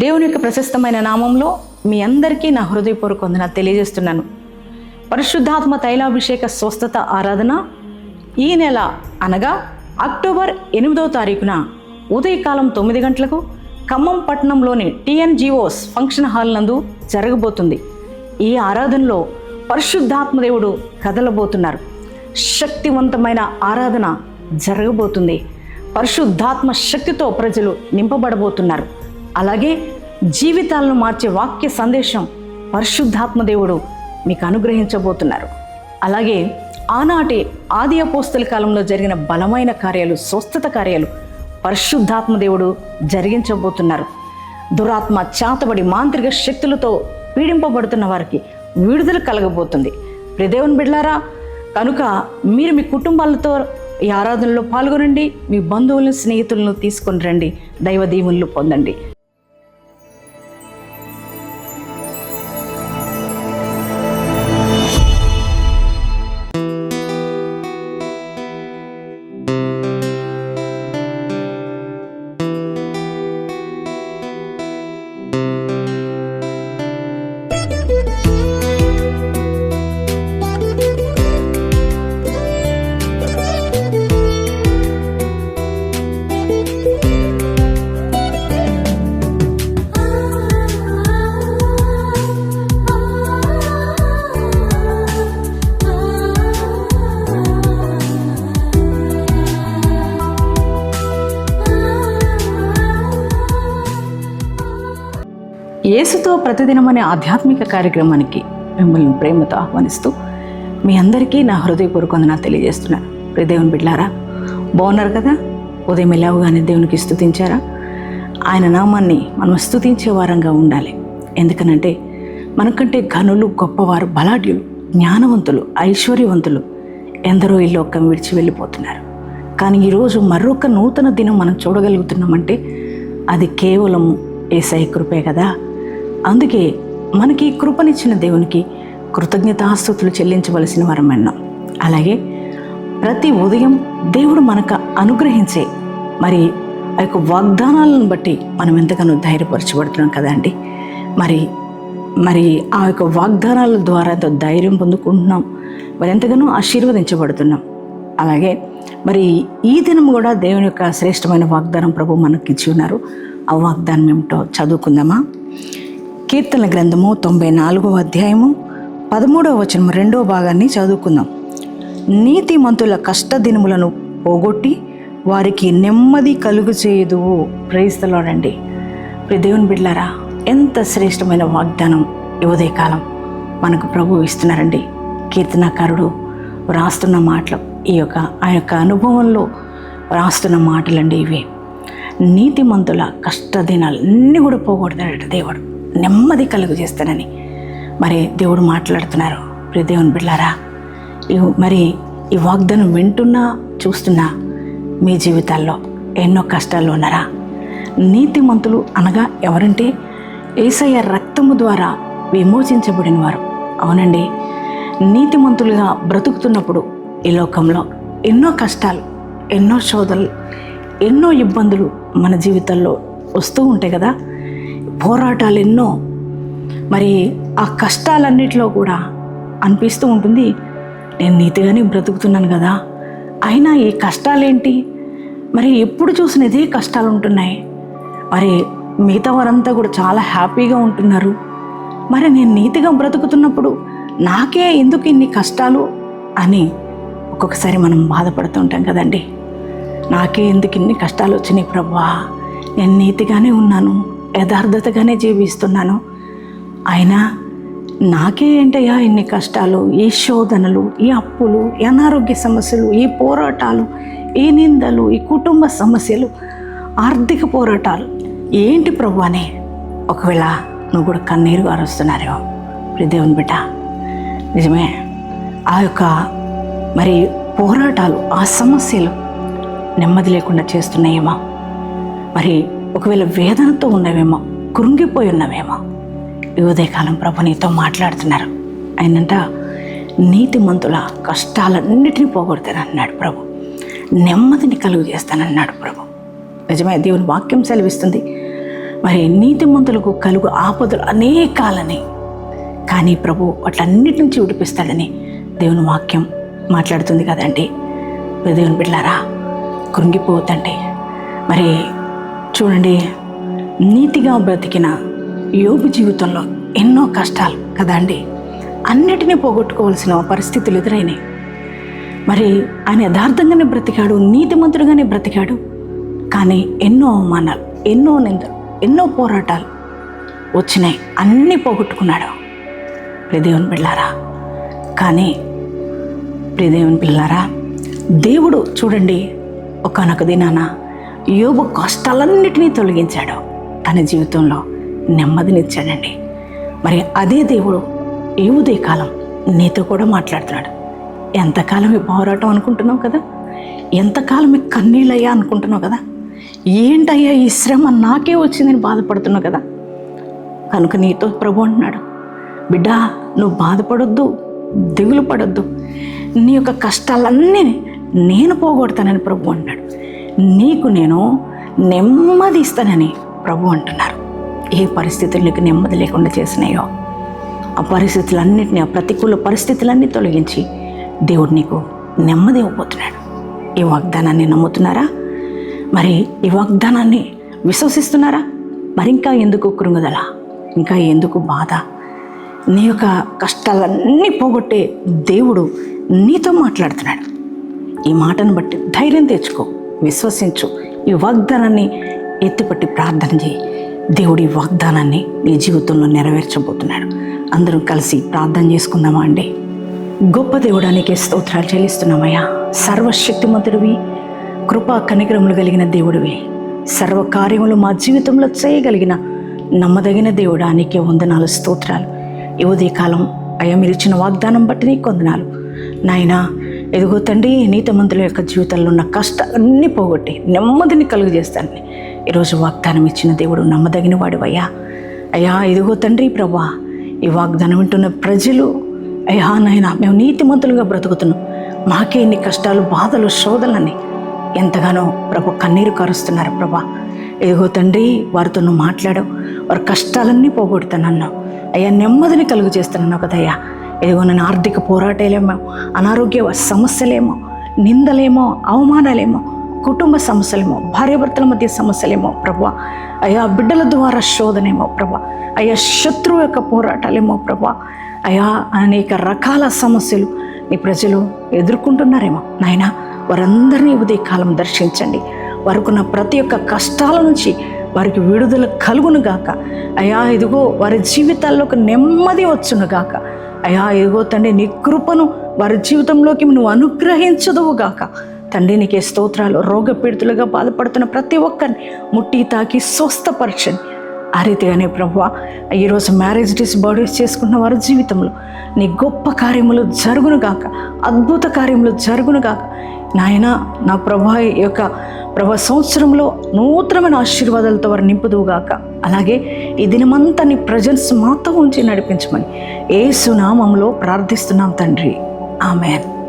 దేవుని యొక్క ప్రశస్తమైన నామంలో మీ అందరికీ నా హృదయపూర్వక వందన తెలియజేస్తున్నాను. పరిశుద్ధాత్మ తైలాభిషేక స్వస్థత ఆరాధన ఈ నెల అనగా అక్టోబర్ ఎనిమిదవ తారీఖున ఉదయకాలం తొమ్మిది గంటలకు ఖమ్మం పట్టణంలోని టిఎన్జిఓస్ ఫంక్షన్ హాల్ నందు జరగబోతుంది. ఈ ఆరాధనలో పరిశుద్ధాత్మదేవుడు కదలబోతున్నారు. శక్తివంతమైన ఆరాధన జరగబోతుంది. పరిశుద్ధాత్మ శక్తితో ప్రజలు నింపబడబోతున్నారు. అలాగే జీవితాలను మార్చే వాక్య సందేశం పరిశుద్ధాత్మదేవుడు మీకు అనుగ్రహించబోతున్నారు. అలాగే ఆనాటి ఆది అపోస్తుల కాలంలో జరిగిన బలమైన కార్యాలు స్వస్థత కార్యాలు పరిశుద్ధాత్మదేవుడు జరిగించబోతున్నారు. దురాత్మ చాతబడి మాంత్రిక శక్తులతో పీడింపబడుతున్న వారికి విడుదల కలగబోతుంది. ప్రదేవుని బిడ్లారా కనుక మీరు మీ కుటుంబాలతో ఈ ఆరాధనలో పాల్గొనండి మీ బంధువులను స్నేహితులను తీసుకొని రండి దైవ దీవులను పొందండి. యేసుతో ప్రతిదినం అనే ఆధ్యాత్మిక కార్యక్రమానికి మిమ్మల్ని ప్రేమతో ఆహ్వానిస్తూ మీ అందరికీ నా హృదయపూర్వక వందన తెలియజేస్తున్నాను. ప్రి దేవుని బిడ్లారా బాగున్నారు కదా? ఉదయం ఎలాగానే దేవునికి స్థుతించారా ఆయన నామాన్ని మనం స్థుతించే వారంగా ఉండాలి. ఎందుకనంటే మనకంటే ఘనులు గొప్పవారు బలాఢ్యులు జ్ఞానవంతులు ఐశ్వర్యవంతులు ఎందరో ఈ లోకం విడిచి వెళ్ళిపోతున్నారు. కానీ ఈరోజు మరొక నూతన దినం మనం చూడగలుగుతున్నామంటే అది కేవలం ఏసై కృపే కదా? అందుకే మనకి కృపనిచ్చిన దేవునికి కృతజ్ఞతాస్తుతులు చెల్లించవలసిన వారం అన్నాం అలాగే ప్రతి ఉదయం దేవుడు మనకు అనుగ్రహించే మరి ఆ యొక్క వాగ్దానాలను బట్టి మనం ఎంతగానో ధైర్యపరచబడుతున్నాం కదండి మరి మరి ఆ యొక్క వాగ్దానాల ద్వారా ఎంతో ధైర్యం పొందుకుంటున్నాం. మరి ఎంతగానో ఆశీర్వదించబడుతున్నాం. అలాగే మరి ఈ దినం కూడా దేవుని యొక్క శ్రేష్టమైన వాగ్దానం ప్రభు మనకి ఇచ్చి ఉన్నారు. ఆ వాగ్దానం ఏమిటో చదువుకుందామా? కీర్తన గ్రంథము తొంభై నాలుగవ అధ్యాయము పదమూడవ వచనం రెండో భాగాన్ని చదువుకుందాం. నీతిమంతుల కష్ట దినములను పోగొట్టి వారికి నెమ్మది కలుగు చేయదు ప్రేస్తలోనండి దేవుని బిడ్లారా ఎంత శ్రేష్టమైన వాగ్దానం ఈ ఉదయకాలం మనకు ప్రభు ఇస్తున్నారండి. కీర్తనకారుడు రాస్తున్న మాటలు ఈ యొక్క ఆ యొక్క అనుభవంలో రాస్తున్న మాటలండి ఇవి. నీతిమంతుల కష్టదినాలు అన్నీ కూడా పోగొడతాడట దేవుడు. నెమ్మది కలుగు చేస్తానని. మరి దేవుడు మాట్లాడుతున్నారు. ప్రియ దేవుని బిడ్డారా మరి ఈ వాగ్దానం వింటున్నా చూస్తున్నా మీ జీవితాల్లో ఎన్నో కష్టాల్లో ఉన్నారా? నీతిమంతులు అనగా ఎవరంటే ఏసయ్య రక్తము ద్వారా విమోచించబడిన వారు. అవునండి నీతిమంతులుగా బ్రతుకుతున్నప్పుడు ఈ లోకంలో ఎన్నో కష్టాలు ఎన్నో శోధలు ఎన్నో ఇబ్బందులు మన జీవితంలో వస్తూ ఉంటాయి కదా. పోరాటాలు ఎన్నో మరి ఆ కష్టాలన్నిటిలో కూడా అనిపిస్తూ ఉంటుంది. నేను నీతిగానే బ్రతుకుతున్నాను కదా. అయినా ఈ కష్టాలేంటి? మరి ఎప్పుడు చూసిన ఇదే కష్టాలు ఉంటున్నాయి మరి మిగతా వారంతా కూడా చాలా హ్యాపీగా ఉంటున్నారు. మరి నేను నీతిగా బ్రతుకుతున్నప్పుడు నాకే ఎందుకు ఇన్ని కష్టాలు అని ఒక్కొక్కసారి మనం బాధపడుతూ ఉంటాం కదండి. నాకే ఎందుకు ఇన్ని కష్టాలు వచ్చినాయి ప్రభా? నేను నీతిగానే ఉన్నాను. యథార్థతగానే జీవిస్తున్నాను. అయినా నాకే ఏంటయ్యా ఇన్ని కష్టాలు ఈ శోధనలు ఈ అప్పులు ఈ అనారోగ్య సమస్యలు ఈ పోరాటాలు ఈ నిందలు ఈ కుటుంబ సమస్యలు ఆర్థిక పోరాటాలు. ఏంటి ప్రభు అని ఒకవేళ నువ్వు కూడా కన్నీరు గారుస్తున్నారేమో. దేవుని బిడ్డ నిజమే. ఆ యొక్క మరి పోరాటాలు ఆ సమస్యలు నెమ్మది లేకుండా చేస్తున్నాయేమో. మరి ఒకవేళ వేదనతో ఉన్నవేమో కృంగిపోయి ఉన్నవేమో ఈ ఉదయకాలం ప్రభు నీతో మాట్లాడుతున్నారు. ఆయనంట నీతిమంతుల కష్టాలన్నిటినీ పోగొడతాను అన్నాడు ప్రభు. నెమ్మదిని కలుగు చేస్తానన్నాడు ప్రభు. నిజమే దేవుని వాక్యం సెలవిస్తుంది. మరి నీతిమంతులకు కలుగు ఆపదలు అనేకాలని కానీ ప్రభు వాటన్నిటి నుంచి విడిపిస్తాడని దేవుని వాక్యం మాట్లాడుతుంది కదండి. దేవుని బిడ్డారా కృంగిపోతండి మరి చూడండి నీతిగా బ్రతికిన యోగు జీవితంలో ఎన్నో కష్టాలు కదా అండి? అన్నిటినీ పోగొట్టుకోవాల్సిన పరిస్థితులు ఎదురైనాయి. మరి ఆయన యథార్థంగానే బ్రతికాడు నీతిమంతుడుగానే బ్రతికాడు. కానీ ఎన్నో అవమానాలు ఎన్నో నిందలు ఎన్నో పోరాటాలు వచ్చినాయి. అన్నీ పోగొట్టుకున్నాడు. ప్రియదేవుని బిళ్ళారా? కానీ ప్రియదేవుని పిల్లారా దేవుడు చూడండి ఒకనొక దినాన యోబు కష్టాలన్నిటినీ తొలగించాడు. తన జీవితంలో నెమ్మదినిచ్చాడండి. మరి అదే దేవుడు ఈ ఉదయకాలం నీతో కూడా మాట్లాడుతున్నాడు. ఎంతకాలం ఈ పోరాటం అనుకుంటున్నావు కదా? ఎంతకాలం ఈ కన్నీళ్ళయ్యా అనుకుంటున్నావు కదా? ఏంటయ్యా ఈ శ్రమ? నాకే వచ్చిందని బాధపడుతున్నావు కదా? కనుక నీతో ప్రభు అంటున్నాడు. బిడ్డా నువ్వు బాధపడొద్దు దిగులు పడొద్దు నీ యొక్క కష్టాలన్నీ నేను పోగొడతానని ప్రభు అంటున్నాడు. నీకు నేను నెమ్మది ఇస్తానని ప్రభు అంటున్నారు. ఏ పరిస్థితులు నీకు నెమ్మది లేకుండా చేసినాయో ఆ పరిస్థితులన్నింటినీ ఆ ప్రతికూల పరిస్థితులన్నీ తొలగించి దేవుడు నీకు నెమ్మది ఇవ్వబోతున్నాడు. ఈ వాగ్దానాన్ని నమ్ముతున్నారా? మరి ఈ వాగ్దానాన్ని విశ్వసిస్తున్నారా? మరి ఇంకా ఎందుకు కృంగుదల? ఇంకా ఎందుకు బాధ? నీ యొక్క కష్టాలన్నీ పోగొట్టే దేవుడు నీతో మాట్లాడుతున్నాడు. ఈ మాటను బట్టి ధైర్యం తెచ్చుకో. విశ్వసించు. ఈ వాగ్దానాన్ని ఎత్తిపట్టి ప్రార్థన చేయి. దేవుడి వాగ్దానాన్ని నీ జీవితంలో నెరవేర్చబోతున్నాడు. అందరం కలిసి ప్రార్థన చేసుకుందామా అండి? గొప్ప దేవుడానికి స్తోత్రాలు చెల్లిస్తున్నామయ్యా. సర్వశక్తిమంతుడివి కృపా కనికరములు కలిగిన దేవుడివి. సర్వ కార్యములు మా జీవితంలో చేయగలిగిన నమ్మదగిన దేవుడానికి వందనాలు స్తోత్రాలు. ఈ ఉదయకాలం అయ్యా మీరు ఇచ్చిన వాగ్దానం బట్టి నీకు వందనాలు. నాయనా ఎదుగో తండ్రి నీతిమంతుల యొక్క జీవితంలో ఉన్న కష్టాలన్నీ పోగొట్టి నెమ్మదిని కలుగజేస్తాను ఈరోజు వాగ్దానం ఇచ్చిన దేవుడు నమ్మదగిన వాడివయ్యా. అయ్యా ఇదిగో తండ్రి ప్రభా ఈ వాగ్దానం వింటున్న ప్రజలు అయ్యా నాయన మేము నీతిమంతులుగా బ్రతుకుతున్నాం. మాకే ఇన్ని కష్టాలు బాధలు శోధనని ఎంతగానో ప్రభు కన్నీరు కారుస్తున్నారు ప్రభా. ఇదిగో తండ్రి వారితో నువ్వు మాట్లాడావు వారి కష్టాలన్నీ పోగొడుతానన్నావు అయ్యా నెమ్మదిని కలుగు చేస్తున్నావు కదయ్యా ఇదిగో నన్ను ఆర్థిక పోరాటాలేమో అనారోగ్య సమస్యలేమో నిందలేమో అవమానాలేమో కుటుంబ సమస్యలేమో భార్యాభర్తల మధ్య సమస్యలేమో ప్రభా. అయా బిడ్డల ద్వారా శోధనేమో ప్రభా. అయ్యా శత్రువు యొక్క పోరాటాలేమో ప్రభా. అయా అనేక రకాల సమస్యలు నీ ప్రజలు ఎదుర్కొంటున్నారేమో. నాయనా వారందరినీ ఉదయకాలం దర్శించండి. వారికున్న ప్రతి ఒక్క కష్టాల నుంచి వారికి విడుదల కలుగునుగాక. అయా ఇదిగో వారి జీవితాల్లోకి నెమ్మది వచ్చును గాక అయా ఇదిగో తండ్రి నీ కృపను వారి జీవితంలోకి నువ్వు అనుగ్రహించదువు గాక. తండ్రి నీకే స్తోత్రాలు రోగపీడితులుగా బాధపడుతున్న ప్రతి ఒక్కరిని ముట్టి తాకి స్వస్థపరచండి. ఆ రీతిగానే ప్రభు ఈరోజు మ్యారేజ్ డేస్ బర్త్డేస్ చేసుకున్న వారి జీవితంలో నీ గొప్ప కార్యములు జరుగును గాక అద్భుత కార్యములు జరుగును గాక. నాయన నా ప్రభా యొక్క ప్రభు సంవత్సరంలో నూతనమైన ఆశీర్వాదాలతో వారు నింపుదువుగాక. అలాగే ఈ దినమంతా నీ ప్రజెన్స్ మాతో ఉంచి నడిపించమని. ఏ సునామంలో ప్రార్థిస్తున్నాం తండ్రి. ఆమెన్.